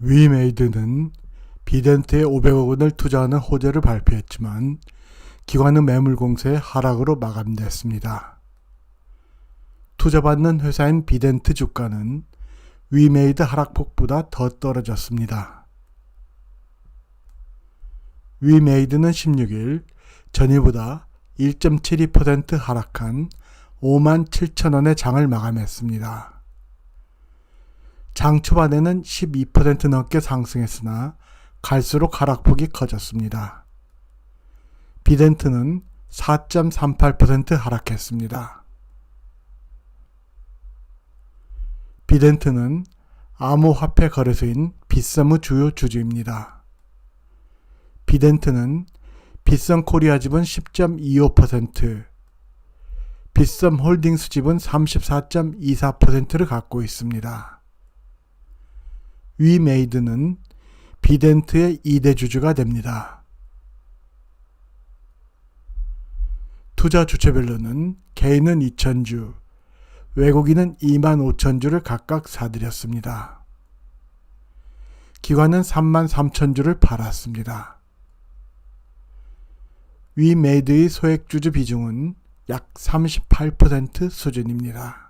위메이드는 비덴트에 500억 원을 투자하는 호재를 발표했지만 기관의 매물 공세의 하락으로 마감됐습니다. 투자받는 회사인 비덴트 주가는 위메이드 하락폭보다 더 떨어졌습니다. 위메이드는 16일 전일보다 1.72% 하락한 5만 7천 원의 장을 마감했습니다. 장 초반에는 12% 넘게 상승했으나 갈수록 하락폭이 커졌습니다. 비덴트는 4.38% 하락했습니다. 비덴트는 암호화폐 거래소인 빗썸의 주요 주주입니다. 비덴트는 빗썸 코리아 지분 10.25%, 빗썸 홀딩스 지분 34.24%를 갖고 있습니다. 위메이드는 비덴트의 2대 주주가 됩니다. 투자 주체별로는 개인은 2,000주, 외국인은 2만 5천 주를 각각 사들였습니다. 기관은 3만 3천 주를 팔았습니다. 위메이드의 소액주주 비중은 약 38% 수준입니다.